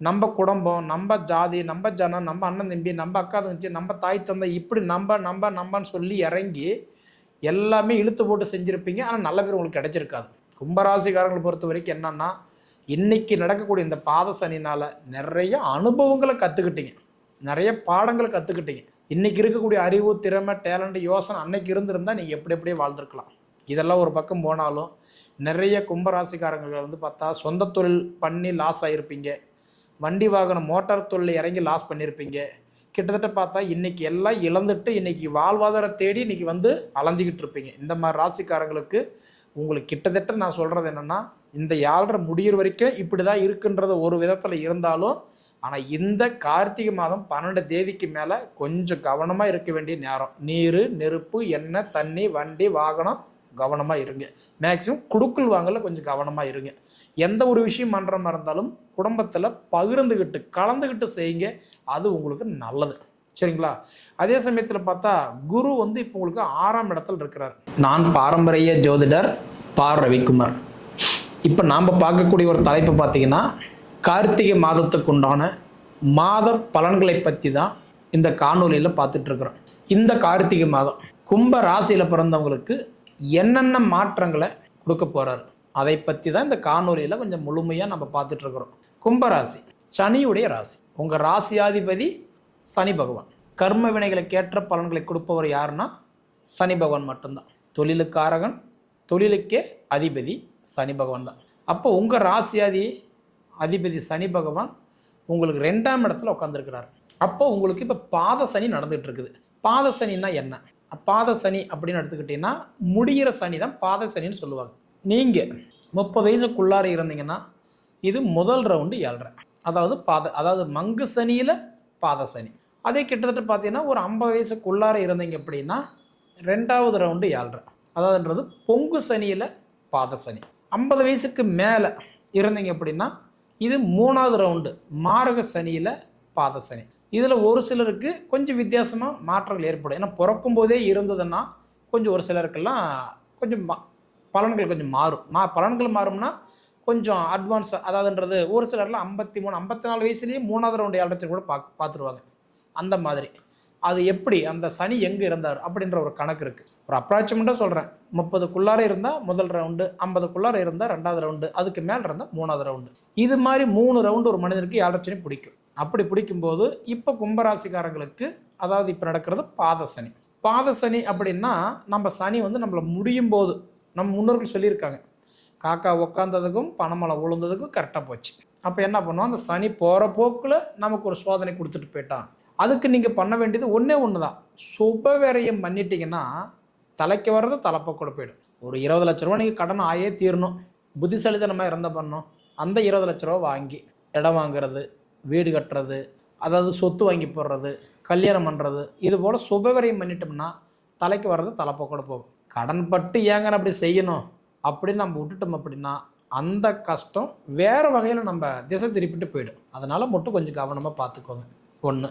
நம்ம குடும்பம் நம்ம ஜாதி நம்ம ஜனம் நம்ம அண்ணன் தம்பி நம்ம அக்கா தங்கச்சி நம்ம தாய் தந்தை இப்படி நம்ம நம்ம நம்மன்னு சொல்லி இறங்கி எல்லாமே இழுத்து போட்டு செஞ்சுருப்பீங்க. ஆனால் நல்ல பேர் உங்களுக்கு கிடைச்சிருக்காது. கும்பராசிக்காரங்களை பொறுத்த வரைக்கும் என்னன்னா இன்னைக்கு நடக்கக்கூடிய இந்த பாத சனினால் நிறைய அனுபவங்களை கற்றுக்கிட்டீங்க நிறைய பாடங்களை கற்றுக்கிட்டீங்க இன்னைக்கு இருக்கக்கூடிய அறிவு திறமை டேலண்ட் யோசனை அன்னைக்கு இருந்திருந்தால் நீங்கள் எப்படி எப்படியே வாழ்ந்துருக்கலாம். இதெல்லாம் ஒரு பக்கம் போனாலும் நிறைய கும்பராசிக்காரங்கள் வந்து பார்த்தா சொந்த தொழில் பண்ணி லாஸ் ஆகிருப்பீங்க வண்டி வாகனம் மோட்டார் தொழில் இறங்கி லாஸ் பண்ணியிருப்பீங்க கிட்டத்தட்ட பார்த்தா இன்னைக்கு எல்லாம் இழந்துட்டு இன்னைக்கு வாழ்வாதாரம் தேடி இன்னைக்கு வந்து அலைஞ்சிக்கிட்டு இருப்பீங்க. இந்த மாதிரி ராசிக்காரங்களுக்கு உங்களுக்கு கிட்டத்தட்ட நான் சொல்கிறது என்னென்னா இந்த ஏழரை முடியிற வரைக்கும் இப்படி தான் இருக்குன்றது ஒரு விதத்தில் இருந்தாலும் ஆனால் இந்த கார்த்திகை மாதம் பன்னெண்டு தேதிக்கு மேலே கொஞ்சம் கவனமாக இருக்க வேண்டிய நேரம். நீர் நெருப்பு எண்ணெய் தண்ணி வண்டி வாகனம் கவனமாக இருங்க. மேக்ஸிமம் குடுக்கல் வாங்கல கொஞ்சம் கவனமாக இருங்க. எந்த ஒரு விஷயம் பண்ணுற மாதிரி இருந்தாலும் குடும்பத்தில் பகிர்ந்துக்கிட்டு கலந்துக்கிட்டு செய்யுங்க. அது உங்களுக்கு நல்லது. சரிங்களா? அதே சமயத்தில் பார்த்தா குரு வந்து இப்போ உங்களுக்கு ஆறாம் இடத்துல இருக்கிறார். நான் பாரம்பரிய ஜோதிடர் பார் ரவிக்குமார். இப்போ நாம் பார்க்கக்கூடிய ஒரு தலைப்பு பார்த்தீங்கன்னா கார்த்திகை மாதத்துக்கு உண்டான மாத பலன்களை பற்றி தான் இந்த காணொலியில் பார்த்துட்டு இருக்கிறோம். இந்த கார்த்திகை மாதம் கும்ப ராசியில் பிறந்தவங்களுக்கு என்னென்ன மாற்றங்களை கொடுக்க போகிறாரு அதை பற்றி தான் இந்த காணொலியில் கொஞ்சம் முழுமையாக நம்ம பார்த்துட்டு இருக்கிறோம். கும்பராசி சனியுடைய ராசி. உங்கள் ராசியாதிபதி சனி பகவான். கர்ம வினைகளுக்கு ஏற்ற பலன்களை கொடுப்பவர் யாருன்னா சனி பகவான் மட்டும்தான். தொழிலுக்காரகன் தொழிலுக்கே அதிபதி சனி பகவான் தான். அப்போ உங்கள் ராசியாதி அதிபதி சனி பகவான் உங்களுக்கு ரெண்டாம் இடத்துல உட்காந்துருக்கிறார் அப்போ உங்களுக்கு இப்போ பாத சனி நடந்துட்டு இருக்குது. பாத சனின்னா என்ன? பாத சனி அப்படின்னு எடுத்துக்கிட்டிங்கன்னா முடிகிற சனி தான் பாத சனின்னு சொல்லுவாங்க. நீங்கள் முப்பது வயசுக்குள்ளார இருந்தீங்கன்னா இது முதல் ரவுண்டு ஏழரை. அதாவது பாத அதாவது மங்கு சனியில் பாத சனி. அதே கிட்டத்தட்ட பார்த்தீங்கன்னா ஒரு ஐம்பது வயசுக்குள்ளார இருந்தீங்க அப்படின்னா ரெண்டாவது ரவுண்டு ஏழரை. அதாவதுன்றது பொங்கு சனியில் பாத சனி. ஐம்பது வயசுக்கு மேலே இருந்தீங்க அப்படின்னா இது மூணாவது ரவுண்டு மாரக சனியில் பாத சனி. இதில் ஒரு சிலருக்கு கொஞ்சம் வித்தியாசமாக மாற்றங்கள் ஏற்படும். ஏன்னா பிறக்கும் போதே இருந்ததுன்னா கொஞ்சம் ஒரு சிலருக்கெல்லாம் கொஞ்சம் மா பலன்கள் கொஞ்சம் மாறும். மா பலன்கள் மாறும்னா கொஞ்சம் அட்வான்ஸ் அதாவதுன்றது ஒரு சிலர்லாம் ஐம்பத்தி மூணு ஐம்பத்தி நாலு வயசுலேயே மூணாவது ரவுண்டு ஏழத்தில் கூட பாக் பார்த்துருவாங்க அந்த மாதிரி. அது எப்படி அந்த சனி எங்கே இருந்தார் அப்படின்ற ஒரு கணக்கு இருக்குது ஒரு அப்ராச்சமெண்ட்டாக சொல்கிறேன் முப்பதுக்குள்ளார இருந்தால் முதல் ரவுண்டு ஐம்பதுக்குள்ளார இருந்தால் ரெண்டாவது ரவுண்டு அதுக்கு மேலே இருந்தால் மூணாவது ரவுண்டு இது மாதிரி மூணு ரவுண்டு ஒரு மனிதனுக்கு ஏழரை சனி பிடிக்கும். அப்படி பிடிக்கும்போது இப்போ கும்பராசிக்காரங்களுக்கு அதாவது இப்போ நடக்கிறது பாத சனி. பாத சனி அப்படின்னா நம்ம சனி வந்து நம்மளை முடியும் போது நம்ம முன்னோர்கள் சொல்லியிருக்காங்க. காக்கா உக்காந்ததுக்கும் பணமலை விழுந்ததுக்கும் கரெக்டாக போச்சு. அப்போ என்ன பண்ணுவோம்? அந்த சனி போகிற போக்கில் நமக்கு ஒரு சோதனை கொடுத்துட்டு போயிட்டான். அதுக்கு நீங்கள் பண்ண வேண்டியது ஒன்றே ஒன்று தான் சுப பண்ணிட்டீங்கன்னா தலைக்கு வர்றது தலைப்பக்கூட போயிடும். ஒரு இருபது லட்ச ரூபா நீங்கள் கடன் ஆயே தீரணும். புத்திசாலித்தனமாக இறந்த பண்ணணும். அந்த இருபது லட்ச ரூபா வாங்கி இடம் வாங்குறது வீடு கட்டுறது அதாவது சொத்து வாங்கி போடுறது கல்யாணம் பண்ணுறது இது போல் சுபவிரயம் பண்ணிட்டோம்னா தலைக்கு வர்றது தலைப்பக்கூட போகும். கடன் பட்டு ஏங்க அப்படி செய்யணும் அப்படின்னு நம்ம விட்டுட்டோம் அப்படின்னா அந்த கஷ்டம் வேறு வகையில் நம்ம திசை திருப்பிட்டு போயிடும். அதனால் மட்டும் கொஞ்சம் கவனமாக பார்த்துக்கோங்க. ஒன்று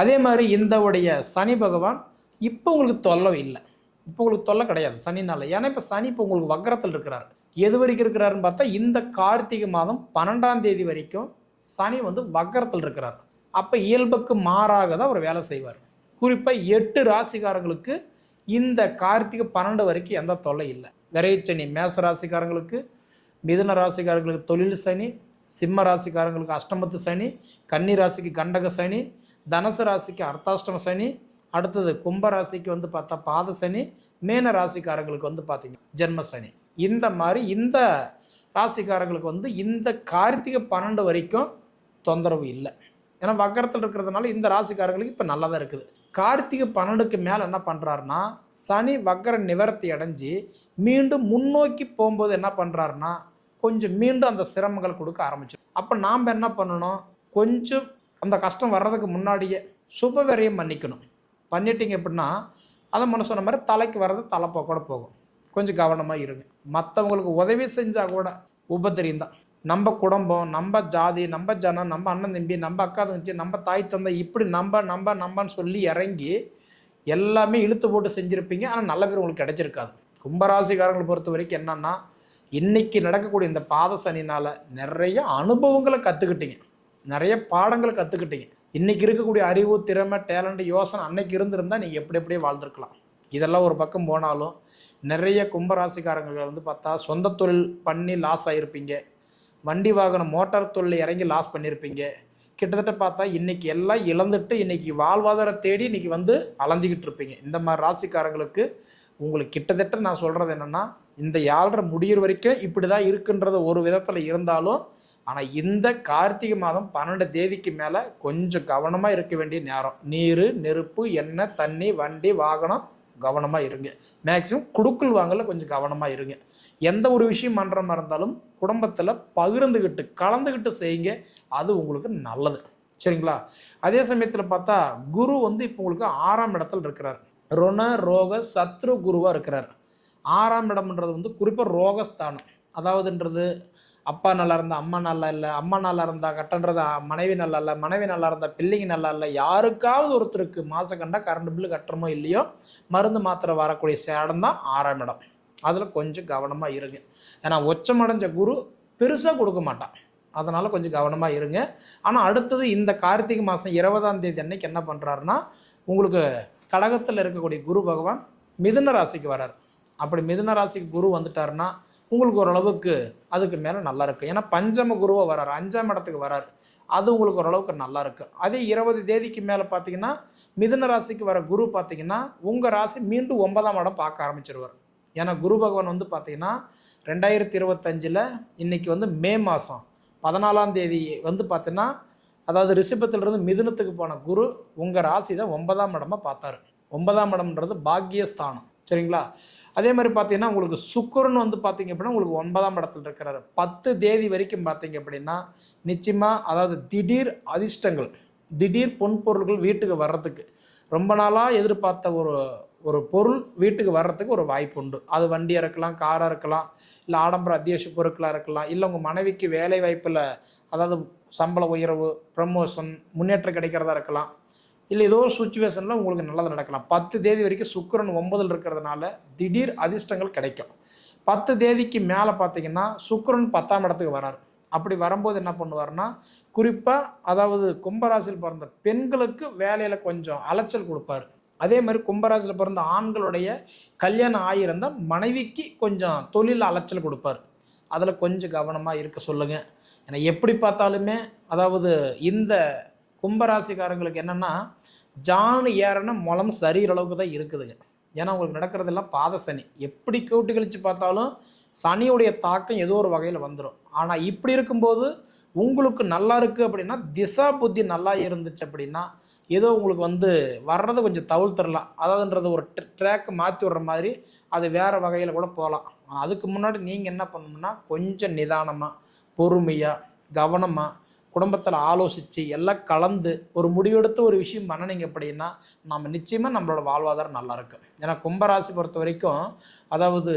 அதே மாதிரி இந்த உடைய சனி பகவான் இப்போ உங்களுக்கு தொல்லை இல்லை. இப்போ உங்களுக்கு தொல்லை கிடையாது சனினால. ஏன்னா இப்போ சனி இப்போ உங்களுக்கு வக்கரத்தில் இருக்கிறார். எது வரைக்கும் இருக்கிறாருன்னு பார்த்தா இந்த கார்த்திகை மாதம் பன்னெண்டாம் தேதி வரைக்கும் சனி வந்து வக்கரத்தில் இருக்கிறார். அப்போ இயல்புக்கு மாறாக தான் அவர் வேலை செய்வார். குறிப்பாக எட்டு ராசிக்காரங்களுக்கு இந்த கார்த்திகை பன்னெண்டு வரைக்கும் எந்த தொல்லை இல்லை. விரைச்சனி மேச ராசிக்காரங்களுக்கு மிதுன ராசிக்காரங்களுக்கு தொழில் சனி சிம்ம ராசிக்காரங்களுக்கு அஷ்டமத்து சனி கன்னி ராசிக்கு கண்டக சனி தனுசு ராசிக்கு அர்த்தாஷ்டம சனி அடுத்தது கும்ப ராசிக்கு வந்து பார்த்தா பாத சனி மேன ராசிக்காரங்களுக்கு வந்து பார்த்தீங்க ஜென்ம சனி. இந்த மாதிரி இந்த ராசிக்காரங்களுக்கு வந்து இந்த கார்த்திகை பன்னெண்டு வரைக்கும் தொந்தரவு இல்லை. ஏன்னா வக்கரத்தில் இருக்கிறதுனால இந்த ராசிக்காரங்களுக்கு இப்போ நல்லா தான் இருக்குது. கார்த்திகை பன்னெண்டுக்கு மேலே என்ன பண்ணுறாருன்னா சனி வக்கர நிவர்த்தி அடைஞ்சு மீண்டும் முன்னோக்கி போகும்போது என்ன பண்ணுறாருன்னா கொஞ்சம் மீண்டும் அந்த சிரமங்கள் கொடுக்க ஆரம்பிச்சிடும் அப்போ நாம் என்ன பண்ணணும்? கொஞ்சம் அந்த கஷ்டம் வர்றதுக்கு முன்னாடியே சுபவிரயம் பண்ணிக்கணும். பண்ணிட்டீங்க அப்படின்னா அதை மன சொன்ன மாதிரி தலைக்கு வர்றது தலைப்போ கூட போகும். கொஞ்சம் கவனமாக இருங்க. மற்றவங்களுக்கு உதவி செஞ்சால் கூட உபத்திரியம் தான் நம்ம குடும்பம் நம்ம ஜாதி நம்ம ஜனம் நம்ம அண்ணன் தம்பி நம்ம அக்கா தங்கச்சி நம்ம தாய் தந்தை இப்படி நம்ம நம்ம நம்பன்னு சொல்லி இறங்கி எல்லாமே இழுத்து போட்டு செஞ்சுருப்பீங்க. ஆனால் நல்ல பேர் உங்களுக்கு கிடைச்சிருக்காது. கும்பராசிக்காரங்களை பொறுத்த வரைக்கும் என்னன்னா இன்னைக்கு நடக்கக்கூடிய இந்த பாத சனினால நிறைய அனுபவங்களை கற்றுக்கிட்டீங்க நிறைய பாடங்களை கற்றுக்கிட்டீங்க இன்னைக்கு இருக்கக்கூடிய அறிவு திறமை டேலண்ட் யோசனை அன்னைக்கு இருந்திருந்தால் நீங்கள் எப்படி எப்படியே வாழ்ந்துருக்கலாம். இதெல்லாம் ஒரு பக்கம் போனாலும் நிறைய கும்பராசிக்காரங்கள் வந்து பார்த்தா சொந்த தொழில் பண்ணி லாஸ் ஆகிருப்பீங்க வண்டி வாகனம் மோட்டார் தொழில் இறங்கி லாஸ் பண்ணியிருப்பீங்க கிட்டத்தட்ட பார்த்தா இன்னைக்கு எல்லாம் இழந்துட்டு இன்னைக்கு வாழ்வாதாரம் தேடி இன்னைக்கு வந்து அலைஞ்சிக்கிட்டு இருப்பீங்க. இந்த மாதிரி ராசிக்காரங்களுக்கு உங்களுக்கு கிட்டத்தட்ட நான் சொல்கிறது என்னென்னா இந்த ஏழரை முடியிற வரைக்கும் இப்படி தான் இருக்குன்றது ஒரு விதத்தில் இருந்தாலும் ஆனால் இந்த கார்த்திகை மாதம் பன்னெண்டு தேதிக்கு மேலே கொஞ்சம் கவனமாக இருக்க வேண்டிய நேரம். நீர் நெருப்பு எண்ணெய் தண்ணி வண்டி வாகனம் கவனமாக இருங்க. மேக்சிமம் குடுக்கல் வாங்கல கொஞ்சம் கவனமாக இருங்க. எந்த ஒரு விஷயம் பண்ணுற மாதிரி இருந்தாலும் குடும்பத்தில் பகிர்ந்துக்கிட்டு கலந்துக்கிட்டு செய்யுங்க. அது உங்களுக்கு நல்லது. சரிங்களா? அதே சமயத்தில் பார்த்தா குரு வந்து இப்போ உங்களுக்கு ஆறாம் இடத்துல இருக்கிறார். ருண ரோக சத்ரு குருவாக இருக்கிறார். ஆறாம் இடம்ன்றது வந்து குறிப்பாக ரோகஸ்தானம். அதாவதுன்றது அப்பா நல்லா இருந்தா அம்மா நல்லா இல்லை அம்மா நல்லா இருந்தா கட்டன்றது மனைவி நல்லா இல்லை மனைவி நல்லா இருந்தா பிள்ளைங்க நல்லா இல்லை யாருக்காவது ஒருத்தருக்கு மாதம் கண்டா கரண்ட் பில்லு கட்டுறமோ இல்லையோ மருந்து மாத்திரை வரக்கூடிய சேடம் தான் ஆறாம் இடம். அதில் கொஞ்சம் கவனமாக இருங்க. ஏன்னா உச்சமடைஞ்ச குரு பெருசாக கொடுக்க மாட்டான். அதனால் கொஞ்சம் கவனமாக இருங்க. ஆனால் அடுத்தது இந்த கார்த்திகை மாதம் இருபதாம் தேதி அன்னைக்கு என்ன பண்ணுறாருன்னா உங்களுக்கு கடகத்தில் இருக்கக்கூடிய குரு பகவான் மிதுன ராசிக்கு வரார் அப்படி மிதுன ராசிக்கு குரு வந்துட்டாருன்னா உங்களுக்கு ஓரளவுக்கு அதுக்கு மேலே நல்லா இருக்கு. ஏன்னா பஞ்சம குருவை வராரு. அஞ்சாம் இடத்துக்கு வராரு. அது உங்களுக்கு ஓரளவுக்கு நல்லா இருக்கு. அதே இருபது தேதிக்கு மேலே பார்த்தீங்கன்னா மிதுன ராசிக்கு வர குரு பார்த்தீங்கன்னா உங்கள் ராசி மீண்டும் ஒன்பதாம் இடம் பார்க்க ஆரம்பிச்சிருவார். ஏன்னா குரு பகவான் வந்து பார்த்தீங்கன்னா ரெண்டாயிரத்தி இருபத்தஞ்சில் இன்னைக்கு வந்து மே மாதம் பதினாலாம் தேதி வந்து பார்த்தீங்கன்னா அதாவது ரிஷபத்திலிருந்து மிதுனத்துக்கு போன குரு உங்கள் ராசி தான் ஒன்பதாம் இடமா பார்த்தாரு. ஒன்பதாம் இடம்ன்றது பாக்கியஸ்தானம். சரிங்களா? அதே மாதிரி பார்த்தீங்கன்னா உங்களுக்கு சுக்கரன் வந்து பார்த்தீங்க அப்படின்னா உங்களுக்கு ஒன்பதாம் இடத்துல இருக்கிறாரு. பத்து தேதி வரைக்கும் பார்த்தீங்க அப்படின்னா நிச்சயமாக அதாவது திடீர் அதிர்ஷ்டங்கள் திடீர் பொன் பொருள்கள் வீட்டுக்கு வர்றதுக்கு ரொம்ப நாளாக எதிர்பார்த்த ஒரு ஒரு பொருள் வீட்டுக்கு வர்றதுக்கு ஒரு வாய்ப்பு உண்டு. அது வண்டியாக இருக்கலாம் காராக இருக்கலாம் இல்லை ஆடம்பர அத்தியாவசிய பொருட்களாக இருக்கலாம் இல்லை உங்கள் மனைவிக்கு வேலை வாய்ப்பில் அதாவது சம்பள உயர்வு ப்ரமோஷன் முன்னேற்றம் கிடைக்கிறதா இருக்கலாம் இல்லை ஏதோ ஒரு சுச்சுவேஷனில் உங்களுக்கு நல்லது நடக்கலாம். பத்து தேதி வரைக்கும் சுக்கிரன் ஒன்பதில் இருக்கிறதுனால திடீர் அதிர்ஷ்டங்கள் கிடைக்கும். பத்து தேதிக்கு மேலே பார்த்தீங்கன்னா சுக்கரன் பத்தாம் இடத்துக்கு வரார். அப்படி வரும்போது என்ன பண்ணுவார்னா குறிப்பாக அதாவது கும்பராசியில் பிறந்த பெண்களுக்கு வேலையில் கொஞ்சம் அலைச்சல் கொடுப்பாரு. அதே மாதிரி கும்பராசியில் பிறந்த ஆண்களுடைய கல்யாணம் ஆகியிருந்தால் மனைவிக்கு கொஞ்சம் தொழில் அலைச்சல் கொடுப்பார். அதில் கொஞ்சம் கவனமாக இருக்க சொல்லுங்கள் ஏன்னா எப்படி பார்த்தாலுமே அதாவது இந்த கும்பராசிக்காரங்களுக்கு என்னென்னா ஜானு ஏறன முளம் சரிகிற அளவுக்கு தான் இருக்குதுங்க. ஏன்னா உங்களுக்கு நடக்கிறதெல்லாம் பாத சனி. எப்படி கூட்டி கழிச்சு பார்த்தாலும் சனியுடைய தாக்கம் ஏதோ ஒரு வகையில் வந்துடும் ஆனால் இப்படி இருக்கும்போது உங்களுக்கு நல்லா இருக்குது அப்படின்னா திசா புத்தி நல்லா இருந்துச்சு அப்படின்னா ஏதோ உங்களுக்கு வந்து வர்றதை கொஞ்சம் தவிர்த்துடலாம். அதாவதுன்றது ஒரு ட்ராக்கை மாற்றி விடுற மாதிரி அது வேறு வகையில் கூட போகலாம். அதுக்கு முன்னாடி நீங்கள் என்ன பண்ணணும்னா கொஞ்சம் நிதானமாக பொறுமையாக கவனமாக குடும்பத்தில் ஆலோசித்து எல்லாம் கலந்து ஒரு முடிவெடுத்து ஒரு விஷயம் பண்ணனீங்க அப்படின்னா நம்ம நிச்சயமாக நம்மளோட வாழ்வாதாரம் நல்லா இருக்கும். ஏன்னா கும்பராசி பொறுத்த வரைக்கும் அதாவது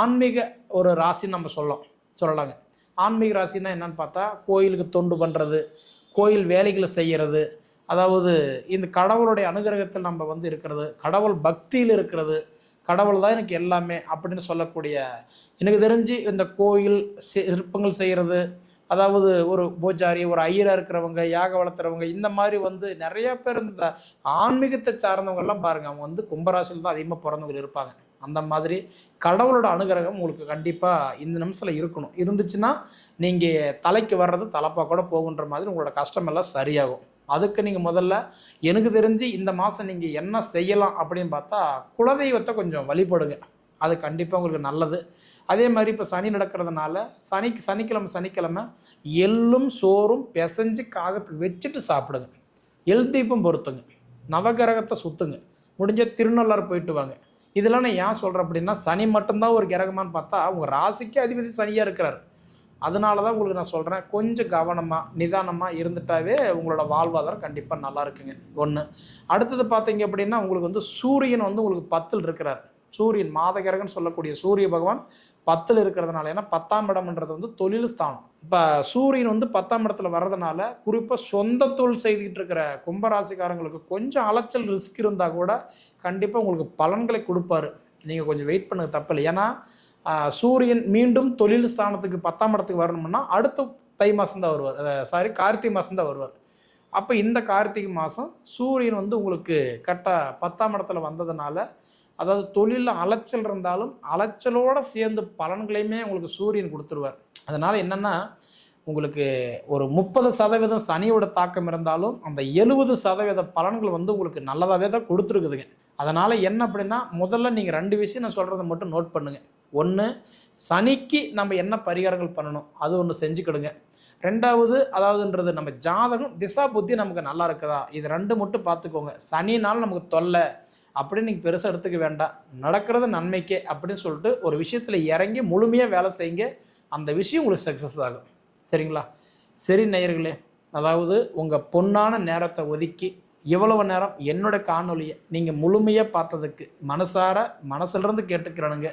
ஆன்மீக ஒரு ராசின்னு நம்ம சொல்லலாம். சொல்லலாங்க. ஆன்மீக ராசின்னா என்னன்னு பார்த்தா கோயிலுக்கு தொண்டு பண்ணுறது கோயில் வேலைகளை செய்கிறது அதாவது இந்த கடவுளுடைய அனுகிரகத்தில் நம்ம வந்து இருக்கிறது கடவுள் பக்தியில் இருக்கிறது கடவுள் தான் எனக்கு எல்லாமே அப்படின்னு சொல்லக்கூடிய எனக்கு தெரிஞ்சு இந்த கோயில் சிற்பங்கள் செய்கிறது அதாவது ஒரு பூஜாரி ஒரு ஐயராக இருக்கிறவங்க யாக வளர்த்துறவங்க இந்த மாதிரி வந்து நிறைய பேர் இந்த ஆன்மீகத்தை சார்ந்தவங்கெல்லாம் பாருங்கள் பாருங்க. அவங்க வந்து கும்பராசியில் தான் அதிகமாக பிறந்தவங்க இருப்பாங்க. அந்த மாதிரி கடவுளோட அனுகிரகம் உங்களுக்கு கண்டிப்பாக இந்த நிமிஷத்தில் இருக்கணும். இருந்துச்சுன்னா நீங்கள் தலைக்கு வர்றது தலைப்பாக கூட போகுன்ற மாதிரி உங்களோட கஷ்டமெல்லாம் சரியாகும். அதுக்கு நீங்கள் முதல்ல எனக்கு தெரிஞ்சு இந்த மாதம் நீங்கள் என்ன செய்யலாம் அப்படின்னு பார்த்தா குலதெய்வத்தை கொஞ்சம் வழிபடுங்க. அது கண்டிப்பாக உங்களுக்கு நல்லது. அதே மாதிரி இப்போ சனி நடக்கிறதுனால சனி சனிக்கிழமை சனிக்கிழமை எள்ளும் சோறும் பிசைஞ்சு காகத்துக்கு வச்சுட்டு சாப்பிடுங்க. எல் தீபம் பொறுத்துங்க நவகிரகத்தை சுற்றுங்க முடிஞ்ச திருநள்ளாறு போயிட்டு வாங்க. இதெல்லாம் நான் ஏன் சொல்கிறேன் அப்படின்னா சனி மட்டும்தான் ஒரு கிரகமான்னு பார்த்தா உங்கள் ராசிக்கு அதிபதி சனியாக இருக்கிறார். அதனால தான் உங்களுக்கு நான் சொல்கிறேன் கொஞ்சம் கவனமாக நிதானமாக இருந்துட்டாவே உங்களோட வாழ்வாதாரம் கண்டிப்பாக நல்லா இருக்குங்க. ஒன்று அடுத்தது பார்த்தீங்க அப்படின்னா உங்களுக்கு வந்து சூரியன் வந்து உங்களுக்கு பத்தில் இருக்கிறார். சூரியன் மாதகரகன் சொல்லக்கூடிய சூரிய பகவான் பத்தில் இருக்கிறதுனால ஏன்னா பத்தாம் இடம்ன்றது வந்து தொழில் ஸ்தானம். இப்போ சூரியன் வந்து பத்தாம் இடத்துல வர்றதுனால குறிப்பாக சொந்த தொழில் செய்துக்கிட்டு இருக்கிற கும்பராசிக்காரங்களுக்கு கொஞ்சம் அலைச்சல் ரிஸ்க் இருந்தால் கூட கண்டிப்பாக உங்களுக்கு பலன்களை கொடுப்பாரு. நீங்கள் கொஞ்சம் வெயிட் பண்ணுங்க தப்பில்லை. ஏன்னா சூரியன் மீண்டும் தொழில் ஸ்தானத்துக்கு பத்தாம் இடத்துக்கு வரணும்னா அடுத்த தை மாதம் தான் வருவார். சாரி கார்த்திகை மாதம் தான் வருவார். அப்போ இந்த கார்த்திகை மாதம் சூரியன் வந்து உங்களுக்கு கரெக்டாக பத்தாம் இடத்துல வந்ததுனால அதாவது தொழிலில் அலைச்சல் இருந்தாலும் அலைச்சலோடு சேர்ந்து பலன்களையுமே உங்களுக்கு சூரியன் கொடுத்துருவார். அதனால் என்னென்னா உங்களுக்கு ஒரு முப்பது சதவீதம் சனியோட தாக்கம் இருந்தாலும் அந்த எழுபது சதவீத பலன்கள் வந்து உங்களுக்கு நல்லதாகவே தான் கொடுத்துருக்குதுங்க. அதனால் என்ன அப்படின்னா முதல்ல நீங்கள் ரெண்டு விஷயம் நான் சொல்கிறத மட்டும் நோட் பண்ணுங்கள் ஒன்று சனிக்கு நம்ம என்ன பரிகாரங்கள் பண்ணணும்? அது ஒன்று செஞ்சுக்கிடுங்க. ரெண்டாவது அதாவதுன்றது நம்ம ஜாதகம் திசா புத்தி நமக்கு நல்லா இருக்குதா? இது ரெண்டு மட்டும் பார்த்துக்கோங்க. சனினால் நமக்கு தொல்லை அப்படின்னு நீங்கள் பெருசாக எடுத்துக்க வேண்டாம். நடக்கிறது நன்மைக்கே அப்படின்னு சொல்லிட்டு ஒரு விஷயத்தில் இறங்கி முழுமையாக வேலை செய்யுங்க. அந்த விஷயம் உங்களுக்கு சக்ஸஸ் ஆகும். சரிங்களா? சரி நேயர்களே அதாவது உங்கள் பொன்னான நேரத்தை ஒதுக்கி இவ்வளவு நேரம் என்னோட காணொலியை நீங்கள் முழுமையாக பார்த்ததுக்கு மனசார மனசுலேருந்து கேட்டுக்கிறனுங்க.